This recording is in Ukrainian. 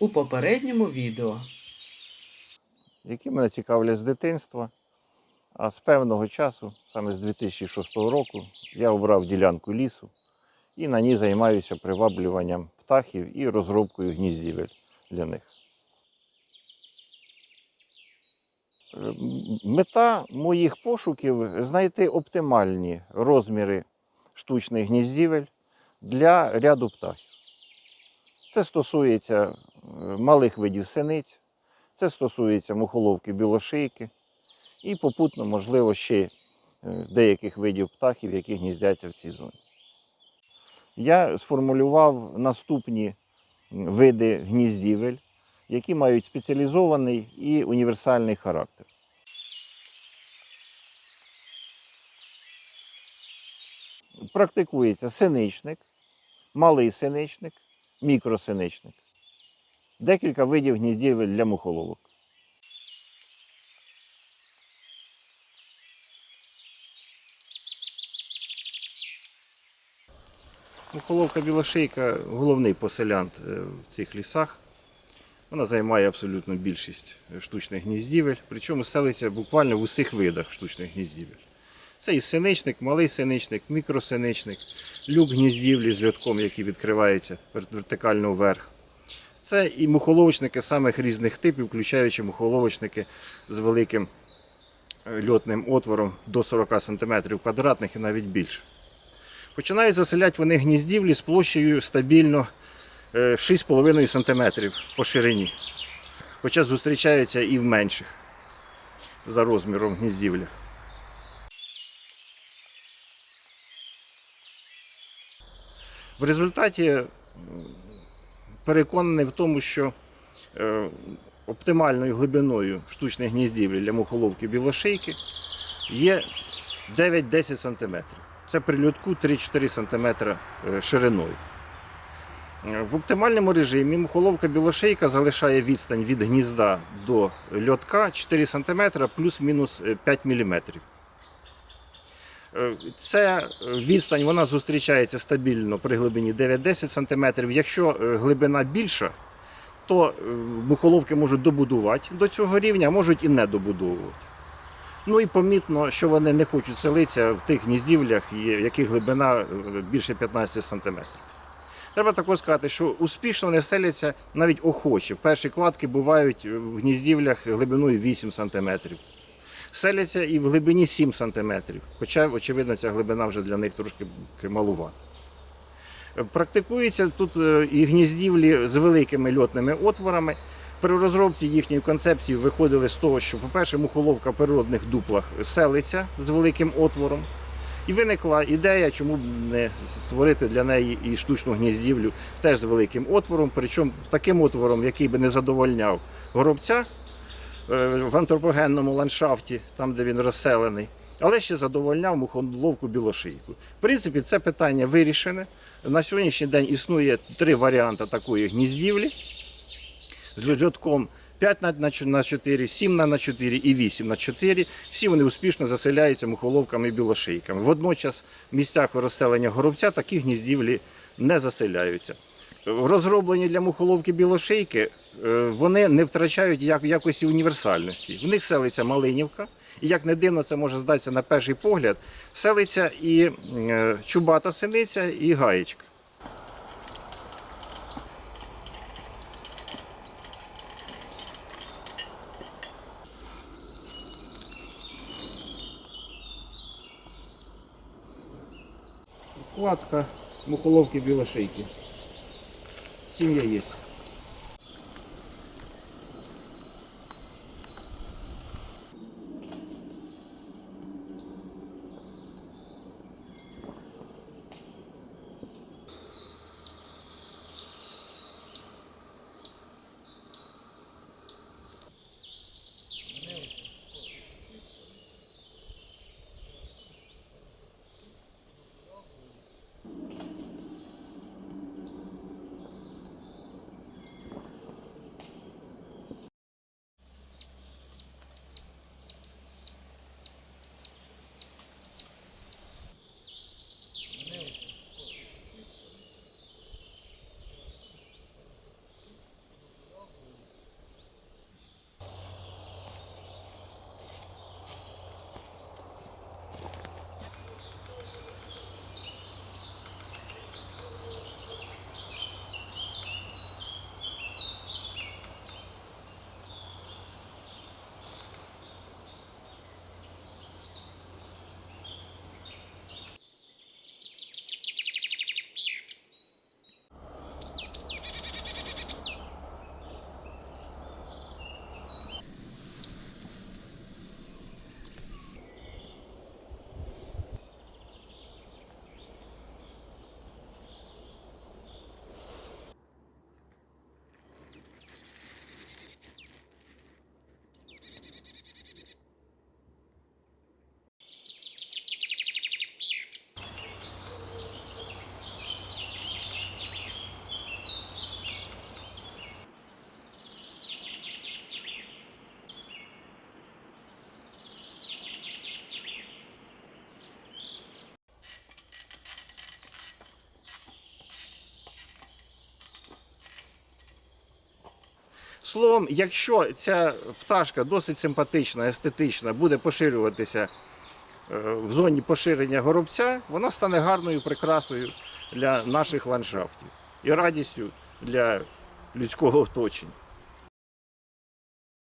у попередньому відео. які мене цікавлять з дитинства. А з певного часу, саме з 2006 року, я обрав ділянку лісу і на ній займаюся приваблюванням птахів і розробкою гніздівель для них. Е, Мета моїх пошуків знайти оптимальні розміри штучних гніздівель для ряду птахів. Це стосується малих видів синиць, це стосується мухоловки білошийки і попутно, можливо, ще е, деяких видів птахів, які гніздяться в цій зоні. Я сформулював наступні види гніздівель, які мають спеціалізований і універсальний характер. Практикується синичник, малий синичник, мікросиничник. Декілька видів гніздівель для мухоловок. Мухоловка білошийка головний поселянт е, в цих лісах. Вона займає абсолютно більшість е, штучних гніздівель, причому селиться буквально в усіх видах штучних гніздівель. Це і синичник, малий синичник, мікросиничник, люк гніздівлі з льотком, який відкривається вертикально вверх. Це і мухоловочники самих різних типів, включаючи мухоловочники з великим е, льотним отвором до 40 см квадратних і навіть більше. Починають заселяти вони гніздівлі з площею стабільно е, 6,5 см по ширині. Хоча зустрічаються і в менших за розміром гніздівлі. В результаті переконаний в тому, що е, оптимальною глибиною штучних гніздівлі для мухоловки білошийки є 9-10 см. Це при льотку 3-4 см е, шириною. Е, В оптимальному режимі мухоловка білошейка залишає відстань від гнізда до льотка 4 см плюс-мінус е, 5 мм. Е, Ця відстань вона зустрічається стабільно при глибині 9-10 см. Якщо е, глибина більша, то е, мухоловки можуть добудувати до цього рівня, а можуть і не добудовувати. Ну і помітно, що вони не хочуть селитися в тих гніздівлях, в яких глибина е, більше 15 см. Треба також сказати, що успішно не селяться навіть охочі. Перші кладки бувають в гніздівлях глибиною 8 см. Селяться і в глибині 7 см, хоча, очевидно, ця глибина вже для них трошки малувата. Практикується тут е, і гніздівлі з великими льотними отворами. При розробці їхньої концепції виходили з того, що, по-перше, мухоловка в природних дуплах селиться з великим отвором. І виникла ідея, чому б не створити для неї і штучну гніздівлю теж з великим отвором, причому таким отвором, який би не задовольняв горобця в антропогенному ландшафті, там де він розселений, але ще задовольняв мухоловку білошийку. В принципі, це питання вирішене. На сьогоднішній день існує три варіанти такої гніздівлі з льотком 5 на- на чо- на 4, 7 на на 4 і 8 на 4. Всі вони успішно заселяються мухоловками і білошийками. Водночас в місцях розселення горобця такі гніздівлі не заселяються. Розроблені для мухоловки білошийки, е, вони не втрачають якості універсальності. В них селиться малинівка, і як не дивно, це може здатися на перший погляд, селиться і е, чубата синиця, і гаєчка. Кладка мухоловки білошийки. Сім яєць. Словом, якщо ця пташка досить симпатична, естетична, буде поширюватися е, в зоні поширення горобця, вона стане гарною прикрасою для наших ландшафтів і радістю для людського оточення.